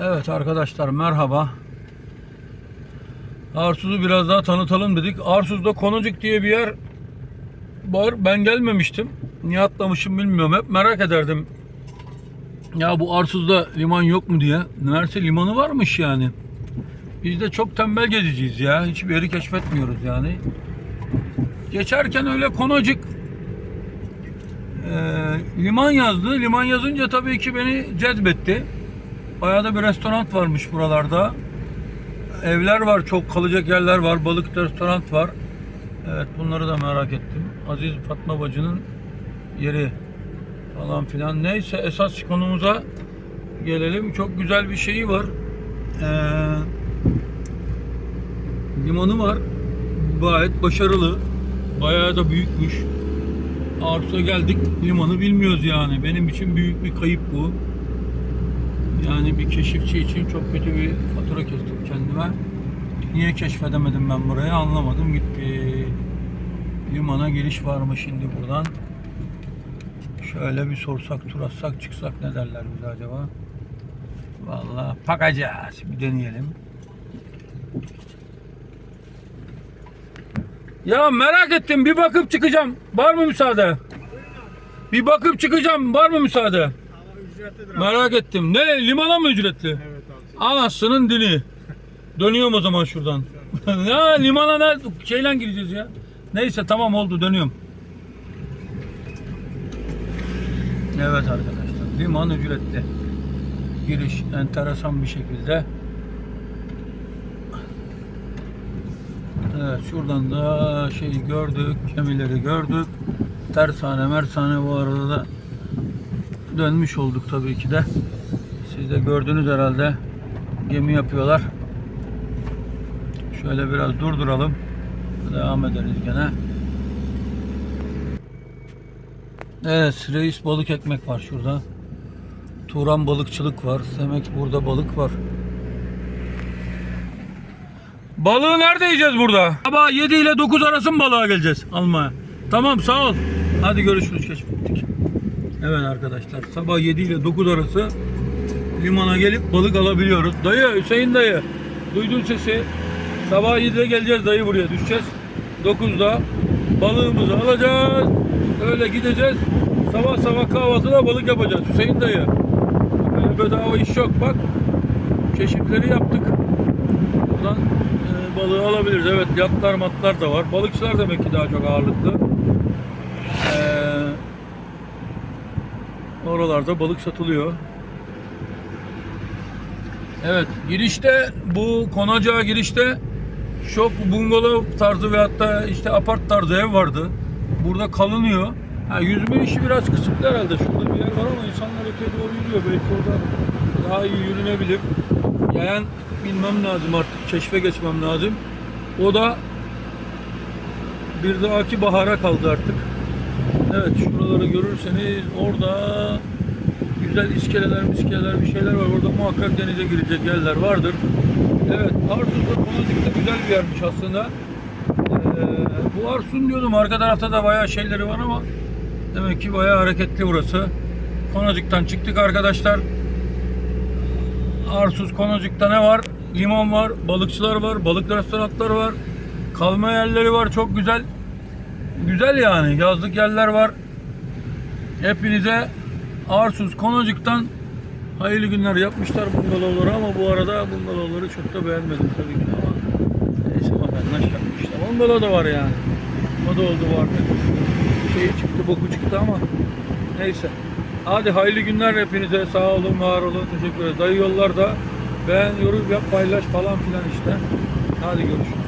Evet arkadaşlar merhaba. Arsuz'u biraz daha tanıtalım dedik. Arsuz'da Konacık diye bir yer var. Ben gelmemiştim. Niye atlamışım bilmiyorum. Hep merak ederdim. Ya bu Arsuz'da liman yok mu diye. Meğerse limanı varmış yani. Biz de çok tembel geziciyiz ya. Hiçbir yeri keşfetmiyoruz yani. Geçerken öyle Konacık e, liman yazdı. Liman yazınca tabii ki beni cezbetti. Bayağı da bir restoran varmış buralarda. Evler var, çok kalacak yerler var, balık restoran var. Evet bunları da merak ettim. Aziz Fatma Bacı'nın yeri falan filan. Neyse esas konumuza gelelim. Çok güzel bir şeyi var. Ee, limanı var. Gayet başarılı. Bayağı da büyükmüş. Arsus'a geldik. Limanı bilmiyoruz yani. Benim için büyük bir kayıp bu. Yani bir keşifçi için çok kötü bir fatura kestim kendime. Niye keşfedemedim ben burayı anlamadım gitti. Limana giriş var mı şimdi buradan? Şöyle bir sorsak, tur atsak, çıksak ne derler bize acaba? Vallahi bakacağız. Bir deneyelim. Ya merak ettim. Bir bakıp çıkacağım. Var mı müsaade? Bir bakıp çıkacağım. Var mı müsaade? Ücretlidir abi. Merak ettim. Ne? Limana mı ücretli? Evet abi. Anasının dili. Dönüyorum o zaman şuradan. ya limana ne? Şeyle gireceğiz ya. Neyse tamam oldu dönüyorum. Evet arkadaşlar. Liman ücretli. Giriş enteresan bir şekilde. Evet şuradan da şey gördük. Gemileri gördük. Tersane mersane bu arada da dönmüş olduk tabii ki de. Siz de gördünüz herhalde. Gemi yapıyorlar. Şöyle biraz durduralım. Devam ederiz gene. Evet, reis balık ekmek var şurada. Turan balıkçılık var. Demek burada balık var. Balığı nerede yiyeceğiz burada? Sabah 7 ile 9 arası mı balığa geleceğiz almaya? Tamam sağ ol. Hadi görüşürüz keşfettik. Evet arkadaşlar sabah 7 ile 9 arası limana gelip balık alabiliyoruz. Dayı Hüseyin dayı duydun sesi. Sabah 7'de geleceğiz dayı buraya düşeceğiz. 9'da balığımızı alacağız. Öyle gideceğiz. Sabah sabah kahvaltıda balık yapacağız Hüseyin dayı. Böyle bedava iş yok bak. Keşifleri yaptık. Buradan e, balığı alabiliriz. Evet yatlar matlar da var. Balıkçılar demek ki daha çok ağırlıklı. Oralarda balık satılıyor. Evet, girişte bu konacağa girişte çok bungalov tarzı ve hatta işte apart tarzı ev vardı. Burada kalınıyor. Ha, yüzme işi biraz kısıtlı herhalde. Şurada bir yer var ama insanlar öteye doğru yürüyor. Belki orada daha iyi yürünebilir. Yayan bilmem lazım artık. Keşfe geçmem lazım. O da bir dahaki bahara kaldı artık. Evet şuraları görürseniz orada güzel iskeleler miskeleler bir şeyler var. Orada muhakkak denize girecek yerler vardır. Evet Arsuz'da Konacık'ta güzel bir yermiş aslında. Ee, bu Arsun diyordum arka tarafta da bayağı şeyleri var ama demek ki bayağı hareketli burası. Konacık'tan çıktık arkadaşlar. Arsuz Konacık'ta ne var? Limon var, balıkçılar var, balık restoranları var. Kalma yerleri var çok güzel. Güzel yani. Yazlık yerler var. Hepinize Arsuz Konacık'tan hayırlı günler yapmışlar bungalovları ama bu arada bungalovları çok da beğenmedim tabii ki ama neyse vatandaş yapmışlar. Bungalov da var yani. O da oldu vardı. Şey çıktı, boku çıktı ama neyse. Hadi hayırlı günler hepinize. Sağ olun, var olun. Teşekkür ederiz. Dayı yollarda beğen, yorum yap, paylaş falan filan işte. Hadi görüşürüz.